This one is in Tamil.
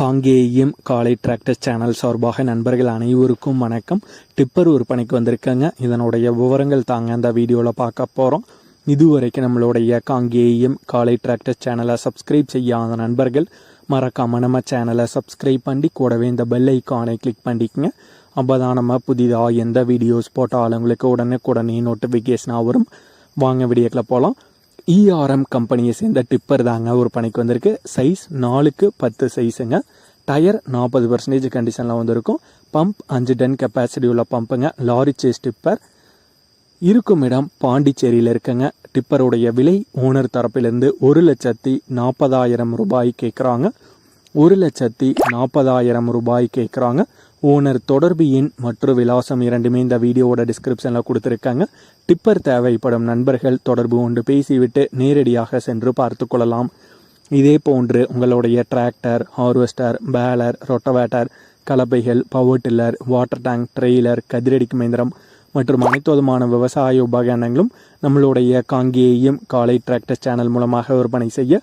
காங்கேயம் காலை டிராக்டர் சேனல் சார்பாக நண்பர்கள் அனைவருக்கும் வணக்கம். டிப்பர் விற்பனைக்கு வந்திருக்கேங்க. இதனுடைய விவரங்கள் தாங்க அந்த வீடியோவில் பார்க்க போகிறோம் இதுவரைக்கும் நம்மளுடைய காங்கேயம் காலை டிராக்டர் சேனலை சப்ஸ்கிரைப் செய்யாத நண்பர்கள் மறக்காம நம்ம சேனலை சப்ஸ்கிரைப் பண்ணி கூடவே இந்த பெல் ஐக்கானை கிளிக் பண்ணிக்கங்க. அப்போ தான் நம்ம புதிதாக எந்த வீடியோஸ் போட்டாலும் உங்களுக்கு உடனே உடனே நோட்டிஃபிகேஷனாக வரும். வாங்க வீடியோக்கில் போகலாம் இஆர்எம் கம்பெனியை சேர்ந்த டிப்பர் தாங்க ஒரு பணிக்கு வந்திருக்கு. சைஸ் நாலுக்கு பத்து சைஸுங்க டயர் நாற்பது பர்சன்டேஜ் கண்டிஷனில் வந்திருக்கும். பம்ப் அஞ்சு டன் கெப்பாசிட்டி உள்ள பம்புங்க லாரி சேஸ் டிப்பர் இருக்கும் இடம் பாண்டிச்சேரியில் இருக்குங்க. டிப்பருடைய விலை ஓனர் தரப்பிலிருந்து ஒரு லட்சத்தி நாற்பதாயிரம் ரூபாய் கேட்குறாங்க ஒரு லட்சத்தி நாற்பதாயிரம் ரூபாய் கேட்குறாங்க. ஓனர் தொடர்பு எண் மற்றும் விலாசம் இரண்டுமே இந்த வீடியோவோட டிஸ்கிரிப்ஷனில் கொடுத்துருக்காங்க. டிப்பர் தேவைப்படும் நண்பர்கள் தொடர்பு கொண்டு பேசிவிட்டு நேரடியாக சென்று பார்த்து கொள்ளலாம். இதே போன்று உங்களுடைய tractor harvester baler rotavator கலப்பைகள் power tiller water tank trailer கதிரடிக்கு இயந்திரம் மற்றும் அனைத்து விதமான விவசாய உபகரணங்களும் நம்மளுடைய காங்கேயம் காலை டிராக்டர் சேனல் மூலமாக விற்பனை செய்ய